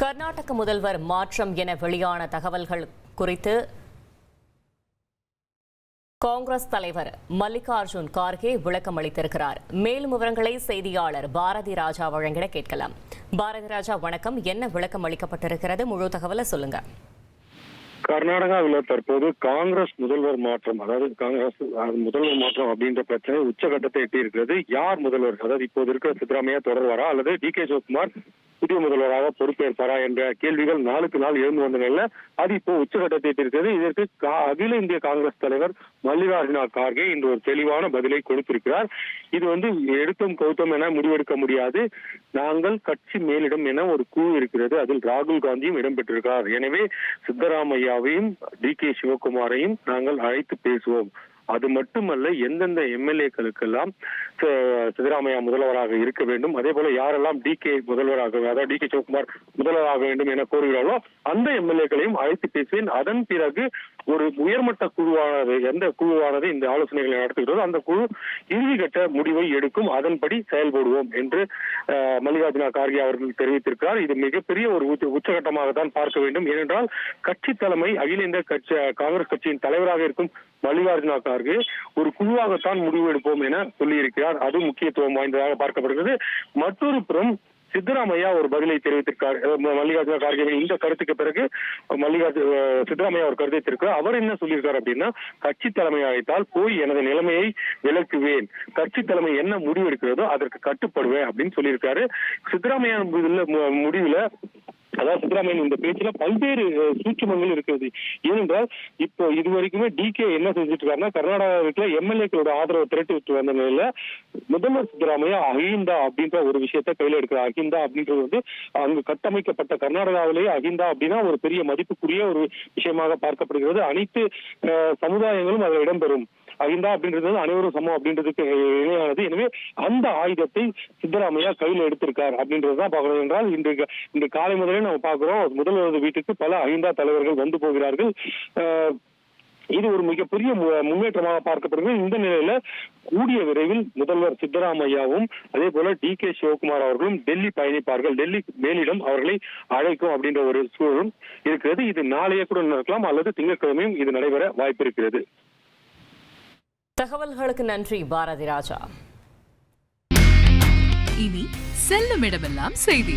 கர்நாடக முதல்வர் மாற்றம் என வெளியான தகவல்கள் குறித்து காங்கிரஸ் தலைவர் மல்லிகார்ஜுன் கார்கே விளக்கம் அளித்திருக்கிறார். மேலும் விவரங்களை செய்தியாளர் பாரதி ராஜா வழங்கிட கேட்கலாம். பாரதி ராஜா வணக்கம். என்ன விளக்கம் அளிக்கப்பட்டிருக்கிறது? முழு தகவலை சொல்லுங்க. கர்நாடகாவில் தற்போது காங்கிரஸ் முதல்வர் மாற்றம் அதாவது காங்கிரஸ் முதல்வர் மாற்றம் அப்படின்ற பிரச்சனை உச்சகட்டத்தை எட்டி இருக்கிறது யார் முதல்வர்? அதாவது இப்போது இருக்கிற சித்தராமையா தொடர்வாரா? அல்லது டி கே சிவகுமார் புதிய முதல்வராக பொறுப்பேற்பாரா என்ற கேள்விகள் நாளுக்கு நாள் எழுந்து வந்த அது இப்போ உச்சகட்டத்தை எட்டியிருக்கிறது. இதற்கு கா- அகில இந்திய காங்கிரஸ் தலைவர் மல்லிகார்ஜுனா கார்கே இன்று ஒரு தெளிவான பதிலை கொடுத்திருக்கிறார். இது வந்து எடுத்தோம் கௌத்தம் என முடிவெடுக்க முடியாது. நாங்கள் கட்சி மேலிடம் என ஒரு குழு இருக்கிறது. அதில் ராகுல் காந்தியும் இடம்பெற்றிருக்கிறார். எனவே சித்தராமையா சித்தராமையாவையும் டி கே சிவகுமாரையும் நாங்கள் அழைத்து பேசுவோம். அது மட்டுமல்ல எந்தெந்த எம்எல்ஏக்களுக்கெல்லாம் சித்தராமையா முதல்வராக இருக்க வேண்டும் அதே போல யாரெல்லாம் டி கே முதல்வராக அதாவது டி கே சிவகுமார் முதல்வராக வேண்டும் என கோருகிறார்களோ அந்த எம்எல்ஏக்களையும் அழைத்து பேசுவேன். அதன் பிறகு ஒரு உயர்மட்ட குழுவானது எந்த குழுவானது இந்த ஆலோசனைகளை நடத்துகிறதோ அந்த குழு இறுதிக்கட்ட முடிவை எடுக்கும். அதன்படி செயல்படுவோம் என்று மல்லிகார்ஜுனா கார்கே அவர்கள் தெரிவித்திருக்கிறார். இது மிகப்பெரிய ஒரு உச்ச- உச்சகட்டமாக தான் பார்க்க வேண்டும். ஏனென்றால் கட்சி தலைமை அகில இந்திய கட்சி காங்கிரஸ் கட்சியின் தலைவராக இருக்கும் மல்லிகார்ஜுனா கார்கே ஒரு குழுவாகத்தான் முடிவு எடுப்போம் என சொல்லியிருக்கிறார். அது முக்கியத்துவம் வாய்ந்ததாக பார்க்கப்படுகிறது. மற்றொரு புறம் சித்தராமையா ஒரு பதிலை தெரிவித்திருக்கார் மல்லிகார்ஜுன கார்கே இந்த கருத்துக்கு பிறகு மல்லிகார்ஜுன சித்தராமையா ஒரு கருத்தை தெரிவிக்கிறார். அவர் என்ன சொல்லியிருக்கார் அப்படின்னா கட்சி தலைமை அழைத்தால் போய் எனது நிலைமையை விளக்குவேன். கட்சி தலைமை என்ன முடிவு எடுக்கிறதோ அதற்கு கட்டுப்படுவேன் அப்படின்னு சொல்லியிருக்காரு. சித்தராமையா முடிவுல அதாவது சித்தராமையன் இந்த பேச்சுல பல்வேறு சூட்சமங்கள் இருக்கிறது. ஏனென்றால் இப்போ இது வரைக்குமே டிகே என்ன செஞ்சுட்டு இருக்காருன்னா கர்நாடகாவில் எம்எல்ஏக்களோட ஆதரவை திரட்டி விட்டு வந்த நிலையில முதல்வர் சித்தராமையா அகிந்தா அப்படின்ற ஒரு விஷயத்தை கையில எடுக்கிறார். அகிந்தா அப்படின்றது வந்து அங்கு கட்டமைக்கப்பட்ட கர்நாடகாவிலேயே அகிந்தா அப்படின்னா ஒரு பெரிய மதிப்புக்குரிய ஒரு விஷயமாக பார்க்கப்படுகிறது. அனைத்து சமுதாயங்களும் அதில் இடம்பெறும் அகிந்தா அப்படின்றது அனைவரும் சமம் அப்படின்றதுக்கு இணையானது. எனவே அந்த ஆயுதத்தை சித்தராமையா கையில் எடுத்திருக்கார் அப்படின்றதுதான் பார்க்கணும் என்றால் இன்று இந்த காலை முதலே நம்ம பார்க்கிறோம். முதல்வரது வீட்டுக்கு பல அகிந்தா தலைவர்கள் வந்து போகிறார்கள். இது ஒரு மிகப்பெரிய முன்னேற்றமாக பார்க்கப்படுகிறது. இந்த நிலையில கூடிய விரைவில் முதல்வர் சித்தராமையாவும் அதே போல டி கே சிவகுமார் அவர்களும் டெல்லி பயணிப்பார்கள். டெல்லி மேலிடம் அவர்களை அழைக்கும் அப்படின்ற ஒரு சூழலும் இருக்கிறது. இது நாளைய கூட நடக்கலாம் அல்லது திங்கட்கிழமையும் இது நடைபெற வாய்ப்பு இருக்கிறது தகவல்களுக்கு நன்றி பாரதி ராஜா. இனி செல்லும் இடமெல்லாம் செய்தி.